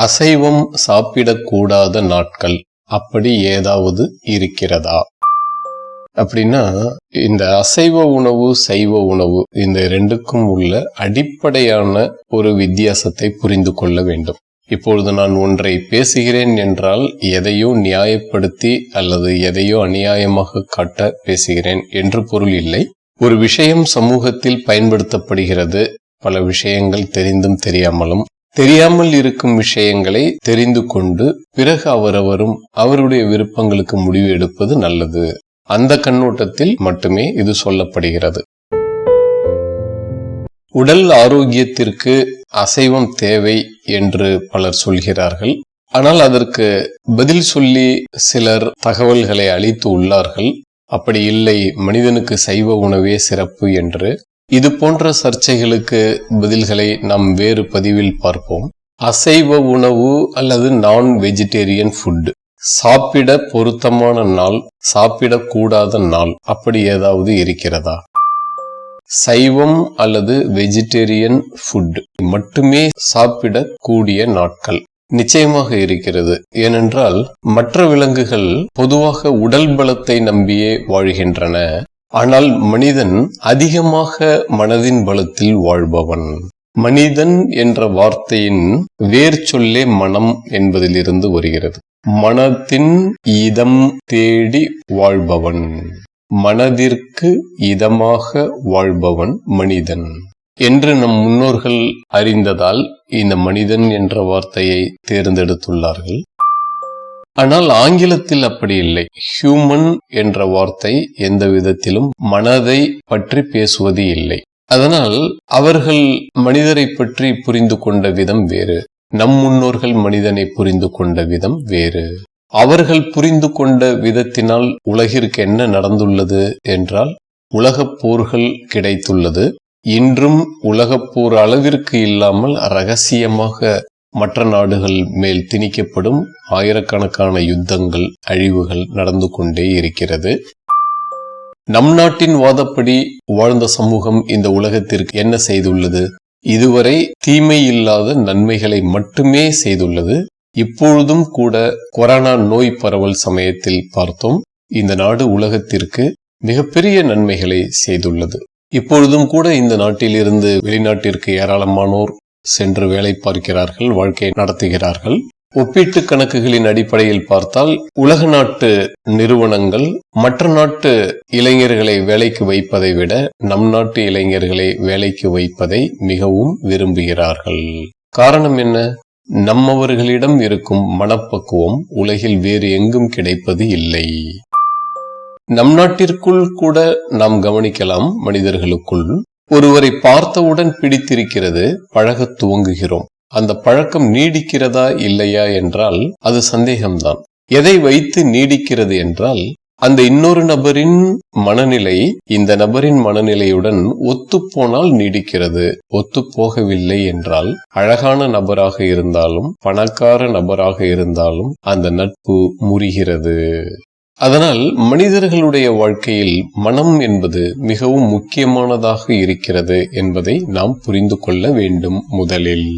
அசைவம் சாப்பிடக்கூடாத நாட்கள் அப்படி ஏதாவது இருக்கிறதா? அப்படின்னா இந்த அசைவ உணவு சைவ உணவு இந்த ரெண்டுக்கும் உள்ள அடிப்படையான ஒரு வித்தியாசத்தை புரிந்து கொள்ள வேண்டும். இப்பொழுது நான் ஒன்றை பேசுகிறேன் என்றால் எதையோ நியாயப்படுத்தி அல்லது எதையோ அநியாயமாக காட்ட பேசுகிறேன் என்று பொருள் இல்லை. ஒரு விஷயம் சமூகத்தில் பயன்படுத்தப்படுகிறது. பல விஷயங்கள் தெரிந்தும் தெரியாமலும் தெரியாமல் இருக்கும் விஷயங்களை தெரிந்து கொண்டு பிறகு அவரவரும் அவருடைய விருப்பங்களுக்கு முடிவு எடுப்பது நல்லது. அந்த கண்ணோட்டத்தில் மட்டுமே இது சொல்லப்படுகிறது. உடல் ஆரோக்கியத்திற்கு அசைவம் தேவை என்று பலர் சொல்கிறார்கள். ஆனால் அதற்கு பதில் சொல்லி சிலர் தகவல்களை அளித்து உள்ளார்கள். அப்படி இல்லை மனிதனுக்கு சைவ உணவே சிறப்பு என்று இது போன்ற சர்ச்சைகளுக்கு பதில்களை நாம் வேறு பதிவில் பார்ப்போம். அசைவ உணவு அல்லது நான் வெஜிடேரியன் ஃபுட் சாப்பிட பொருத்தமான நாள் சாப்பிடக்கூடாத நாள் அப்படி ஏதாவது இருக்கிறதா? சைவம் அல்லது வெஜிடேரியன் ஃபுட் மட்டுமே சாப்பிடக்கூடிய நாட்கள் நிச்சயமாக இருக்கிறது. ஏனென்றால் மற்ற விலங்குகள் பொதுவாக உடல் பலத்தை நம்பியே வாழ்கின்றன. ஆனால் மனிதன் அதிகமாக மனதின் பலத்தில் வாழ்பவன். மனிதன் என்ற வார்த்தையின் வேர் சொல்லே மனம் என்பதிலிருந்து வருகிறது. மனத்தின் இதம் தேடி வாழ்பவன். மனதிற்கு இதமாக வாழ்பவன் மனிதன். என்று நம் முன்னோர்கள் அறிந்ததால் இந்த மனிதன் என்ற வார்த்தையை தேர்ந்தெடுத்துள்ளார்கள். ஆனால் ஆங்கிலத்தில் அப்படி இல்லை. ஹியூமன் என்ற வார்த்தை எந்த விதத்திலும் மனதை பற்றி பேசுவது இல்லை. அதனால் அவர்கள் மனிதரை பற்றி புரிந்து கொண்ட விதம் வேறு. நம் முன்னோர்கள் மனிதனை புரிந்து கொண்ட விதம் வேறு. அவர்கள் புரிந்து கொண்ட விதத்தினால் உலகிற்கு என்ன நடந்துள்ளது என்றால் உலகப் போர்கள் கிடைத்துள்ளது. இன்றும் உலகப் போர் அளவிற்கு இல்லாமல் ரகசியமாக மற்ற நாடுகள் மேல் திணிக்கப்படும் ஆயிரக்கணக்கான யுத்தங்கள் அழிவுகள் நடந்து கொண்டே இருக்கிறது. நம் நாட்டின் வாதப்படி வாழ்ந்த சமூகம் இந்த உலகத்திற்கு என்ன செய்துள்ளது? இதுவரை தீமை இல்லாத நன்மைகளை மட்டுமே செய்துள்ளது. இப்பொழுதும் கூட கொரோனா நோய் பரவல் சமயத்தில் பார்த்தோம் இந்த நாடு உலகத்திற்கு மிகப்பெரிய நன்மைகளை செய்துள்ளது. இப்பொழுதும் கூட இந்த நாட்டிலிருந்து வெளிநாட்டிற்கு ஏராளமானோர் சென்று வேலை பார்க்கிறார்கள் வாழ்க்கை நடத்துகிறார்கள். ஒப்பீட்டு கணக்குகளின் அடிப்படையில் பார்த்தால் உலக நாட்டு நிறுவனங்கள் மற்ற நாட்டு இளைஞர்களை வேலைக்கு வைப்பதை விட நம் நாட்டு இளைஞர்களை வேலைக்கு வைப்பதை மிகவும் விரும்புகிறார்கள். காரணம் என்ன? நம்மவர்களிடம் இருக்கும் மனப்பக்குவம் உலகில் வேறு எங்கும் கிடைப்பது இல்லை. நம் நாட்டிற்குள் கூட நாம் கவனிக்கலாம் மனிதர்களுக்குள். ஒருவரை பார்த்தவுடன் பிடித்திருக்கிறது பழகத் துவங்குகிறோம். அந்த பழக்கம் நீடிக்கிறதா இல்லையா என்றால் அது சந்தேகம்தான். எதை வைத்து நீடிக்கிறது என்றால் அந்த இன்னொரு நபரின் மனநிலை இந்த நபரின் மனநிலையுடன் ஒத்துப்போனால் நீடிக்கிறது ஒத்து போகவில்லை என்றால் அழகான நபராக இருந்தாலும் பணக்கார நபராக இருந்தாலும் அந்த நட்பு முறிகிறது. அதனால் மனிதர்களுடைய வாழ்க்கையில் மனம் என்பது மிகவும் முக்கியமானதாக இருக்கிறது என்பதை நாம் புரிந்து கொள்ள வேண்டும் முதலில்.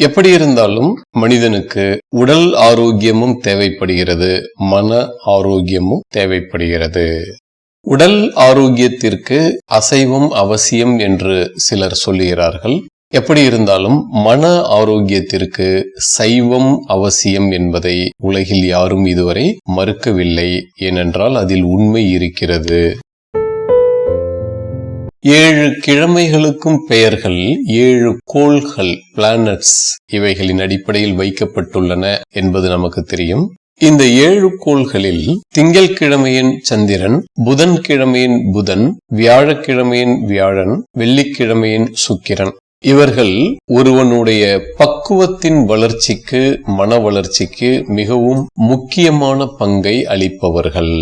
எப்படி இருந்தாலும் மனிதனுக்கு உடல் ஆரோக்கியமும் தேவைப்படுகிறது மன ஆரோக்கியமும் தேவைப்படுகிறது. உடல் ஆரோக்கியத்திற்கு அசைவம் அவசியம் என்று சிலர் சொல்லுகிறார்கள். எப்படி இருந்தாலும் மன ஆரோக்கியத்திற்கு சைவம் அவசியம் என்பதை உலகில் யாரும் இதுவரை மறுக்கவில்லை. ஏனென்றால் அதில் உண்மை இருக்கிறது. ஏழு கிழமைகளுக்கும் பெயர்கள் ஏழு கோள்கள் பிளானட்ஸ் இவைகளின் அடிப்படையில் வைக்கப்பட்டுள்ளன என்பது நமக்கு தெரியும். இந்த ஏழு கோள்களில் திங்கள்கிழமையின் சந்திரன் புதன் கிழமையின் புதன் வியாழக்கிழமையின் வியாழன் வெள்ளிக்கிழமையின் சுக்கிரன். இவர்கள் ஒருவனுடைய பக்குவத்தின் வளர்ச்சிக்கு மன வளர்ச்சிக்கு மிகவும் முக்கியமான பங்கை அளிப்பவர்கள்.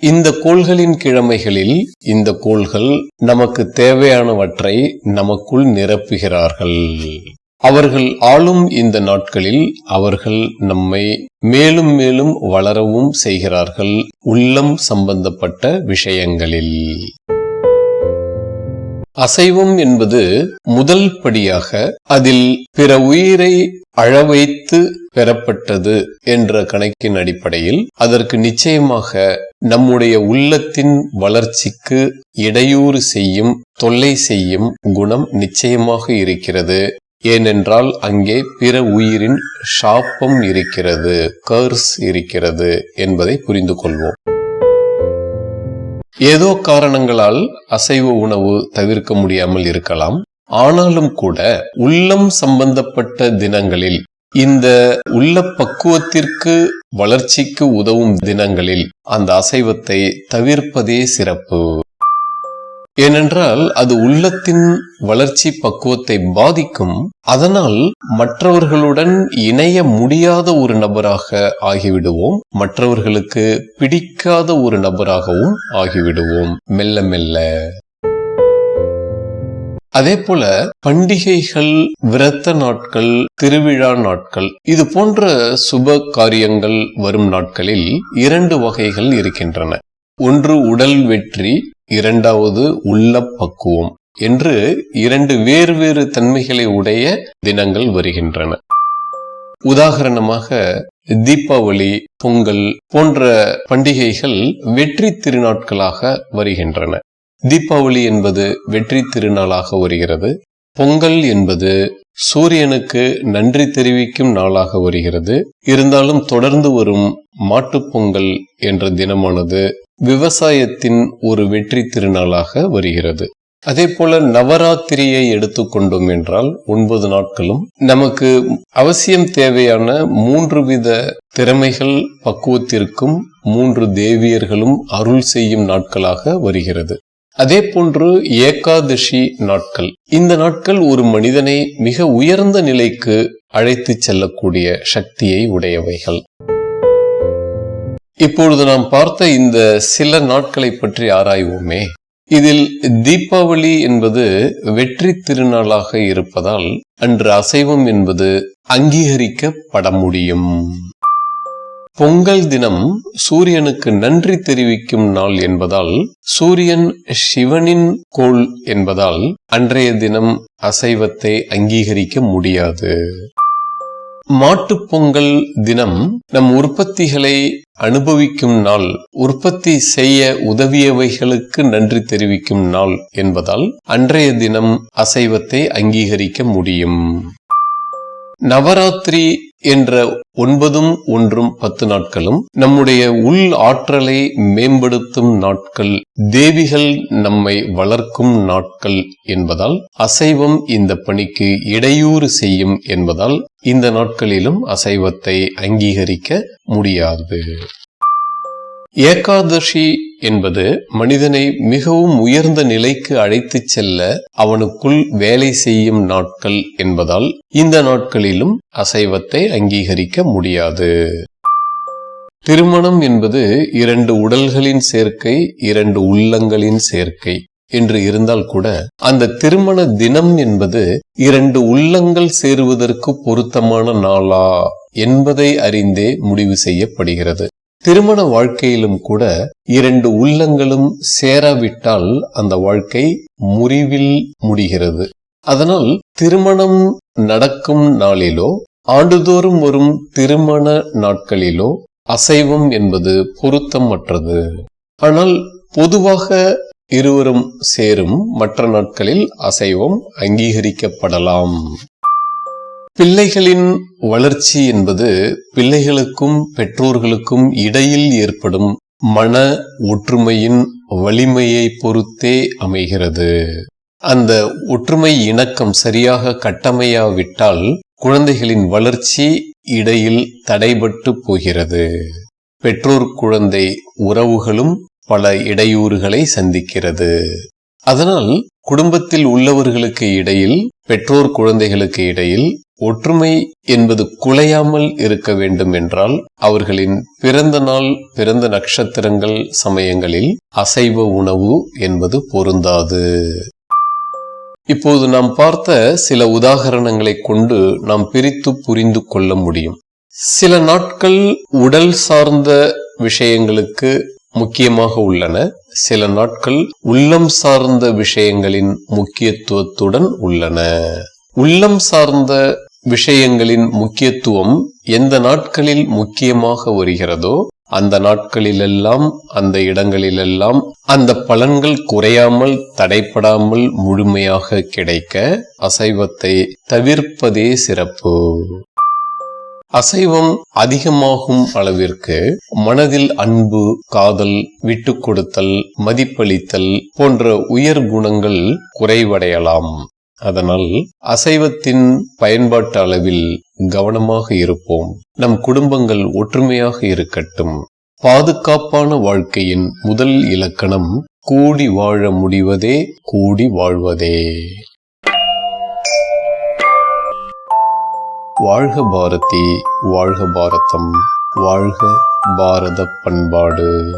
இந்த கோள்களின் கிழமைகளில் இந்த கோள்கள் நமக்கு தேவையானவற்றை நமக்குள் நிரப்புகிறார்கள். அவர்கள் ஆளும் இந்த நாட்களில் அவர்கள் நம்மை மேலும் மேலும் வளரவும் செய்கிறார்கள் உள்ளம் சம்பந்தப்பட்ட விஷயங்களில். அசைவம் என்பது முதல் படியாக அதில் பிற உயிரை அழவைத்து பெறப்பட்டது என்ற கணக்கின் அடிப்படையில் அதற்கு நிச்சயமாக நம்முடைய உள்ளத்தின் வளர்ச்சிக்கு இடையூறு செய்யும் தொல்லை செய்யும் குணம் நிச்சயமாக இருக்கிறது. ஏனென்றால் அங்கே பிற உயிரின் சாப்பம் இருக்கிறது கர்ஸ் இருக்கிறது என்பதை புரிந்து கொள்வோம் ஏதோ காரணங்களால் அசைவ உணவு தவிர்க்க முடியாமல் இருக்கலாம். ஆனாலும் கூட உள்ளம் சம்பந்தப்பட்ட தினங்களில் இந்த உள்ள பக்குவத்திற்கு வளர்ச்சிக்கு உதவும் தினங்களில் அந்த அசைவத்தை தவிர்ப்பதே சிறப்பு. ஏனென்றால் அது உள்ளத்தின் வளர்ச்சி பக்குவத்தை பாதிக்கும். அதனால் மற்றவர்களுடன் இணைய முடியாத ஒரு நபராக ஆகிவிடுவோம். மற்றவர்களுக்கு பிடிக்காத ஒரு நபராகவும் ஆகிவிடுவோம். மெல்ல மெல்ல. அதே போல பண்டிகைகள் விரத்த நாட்கள் திருவிழா நாட்கள் இது போன்ற சுப காரியங்கள் வரும் நாட்களில் இரண்டு வகைகள் இருக்கின்றன. ஒன்று உடல் வெற்றி இரண்டாவது உள்ள பக்குவம் என்று இரண்டு வேறு வேறு தன்மைகளை உடைய தினங்கள் வருகின்றன. உதாரணமாக தீபாவளி பொங்கல் போன்ற பண்டிகைகள் வெற்றி திருநாட்களாக வருகின்றன. தீபாவளி என்பது வெற்றி திருநாளாக வருகிறது. பொங்கல் என்பது சூரியனுக்கு நன்றி தெரிவிக்கும் நாளாக வருகிறது. இருந்தாலும் தொடர்ந்து வரும் மாட்டுப்பொங்கல் என்ற தினமானது விவசாயத்தின் ஒரு வெற்றி திருநாளாக வருகிறது. அதே போல நவராத்திரியை எடுத்துக்கொண்டோம் என்றால் ஒன்பது நாட்களும் நமக்கு அவசியம் தேவையான மூன்று வித திறமைகள் பக்குவத்திற்கும் மூன்று தேவியர்களும் அருள் செய்யும் நாட்களாக வருகிறது. அதே போன்று ஏகாதசி நாட்கள். இந்த நாட்கள் ஒரு மனிதனை மிக உயர்ந்த நிலைக்கு அழைத்து செல்லக்கூடிய சக்தியை உடையவைகள். இப்பொழுது நாம் பார்த்த இந்த சில நாட்களை பற்றி ஆராய்வோமே. இதில் தீபாவளி என்பது வெற்றி திருநாளாக இருப்பதால் அன்று அசைவம் என்பது அங்கீகரிக்கப்பட முடியும். பொங்கல் தினம் சூரியனுக்கு நன்றி தெரிவிக்கும் நாள் என்பதால் சூரியன் சிவனின் கோள் என்பதால் அன்றைய தினம் அசைவத்தை அங்கீகரிக்க முடியாது. மாட்டுப்பொங்கல் தினம் நம் உற்பத்திகளை அனுபவிக்கும் நாள் உற்பத்தி செய்ய உதவியவைகளுக்கு நன்றி தெரிவிக்கும் நாள் என்பதால் அன்றைய தினம் அசைவத்தை அங்கீகரிக்க முடியும். நவராத்திரி என்ற ஒன்பதும் ஒன்றும் பத்து நாட்களும் நம்முடைய உள் ஆற்றலை மேம்படுத்தும் நாட்கள் தேவிகள் நம்மை வளர்க்கும் நாட்கள் என்பதால் அசைவம் இந்த பணிக்கு இடையூறு செய்யும் என்பதால் இந்த நாட்களிலும் அசைவத்தை அங்கீகரிக்க முடியாது. ஏகாதசி என்பது மனிதனை மிகவும் உயர்ந்த நிலைக்கு அழைத்துச் செல்ல அவனுக்குள் வேலை செய்யும் நாட்கள் என்பதால் இந்த நாட்களிலும் அசைவத்தை அங்கீகரிக்க முடியாது. திருமணம் என்பது இரண்டு உடல்களின் சேர்க்கை இரண்டு உள்ளங்களின் சேர்க்கை என்று இருந்தால் கூட அந்த திருமண தினம் என்பது இரண்டு உள்ளங்கள் சேருவதற்கு பொருத்தமான நாளா என்பதை அறிந்தே முடிவு செய்யப்படுகிறது. திருமண வாழ்க்கையிலும் கூட இரண்டு உள்ளங்களும் சேராவிட்டால் அந்த வாழ்க்கை முறிவில் முடிகிறது. அதனால் திருமணம் நடக்கும் நாளிலோ ஆண்டுதோறும் வரும் திருமண நாட்களிலோ அசைவம் என்பது பொருத்தமற்றது. ஆனால் பொதுவாக இருவரும் சேரும் மற்ற நாட்களில் அசைவம் அங்கீகரிக்கப்படலாம். பிள்ளைகளின் வளர்ச்சி என்பது பிள்ளைகளுக்கும் பெற்றோர்களுக்கும் இடையில் ஏற்படும் மன ஒற்றுமையின் வலிமையை பொறுத்தே அமைகிறது. அந்த ஒற்றுமை இணக்கம் சரியாக கட்டமையாவிட்டால் குழந்தைகளின் வளர்ச்சி இடையில் தடைபட்டு போகிறது. பெற்றோர் குழந்தை உறவுகளும் பல இடையூறுகளை சந்திக்கிறது. அதனால் குடும்பத்தில் உள்ளவர்களுக்கு இடையில் பெற்றோர் குழந்தைகளுக்கு இடையில் ஒற்றுமை என்பது குலையாமல் இருக்க வேண்டும் என்றால் அவர்களின் பிறந்த நாள் பிறந்த நட்சத்திரங்கள் சமயங்களில் அசைவ உணவு என்பது பொருந்தாது. இப்போது நாம் பார்த்த சில உதாகரணங்களை கொண்டு நாம் பிரித்து புரிந்து கொள்ள முடியும். சில நாட்கள் உடல் சார்ந்த விஷயங்களுக்கு முக்கியமாக உள்ளன. சில நாட்கள் உள்ளம் சார்ந்த விஷயங்களின் முக்கியத்துவத்துடன் உள்ளன. உள்ளம் சார்ந்த விஷயங்களின் முக்கியத்துவம் எந்த நாட்களில் முக்கியமாக வருகிறதோ அந்த நாட்களிலெல்லாம் அந்த இடங்களிலெல்லாம் அந்த பலன்கள் குறையாமல் தடைப்படாமல் முழுமையாக கிடைக்க அசைவத்தை தவிர்ப்பதே சிறப்பு. அசைவம் அதிகமாகும் அளவிற்கு மனதில் அன்பு காதல் விட்டு கொடுத்தல் மதிப்பளித்தல் போன்ற உயர் குணங்கள் குறைவடையலாம். அதனால் அசைவத்தின் பயன்பாட்டு அளவில் கவனமாக இருப்போம். நம் குடும்பங்கள் ஒற்றுமையாக இருக்கட்டும். பாதுகாப்பான வாழ்க்கையின் முதல் இலக்கணம் கூடி வாழ முடிவதே கூடி வாழ்வதே. வாழ்க பாரதி வாழ்க பாரதம் வாழ்க பாரத பண்பாடு.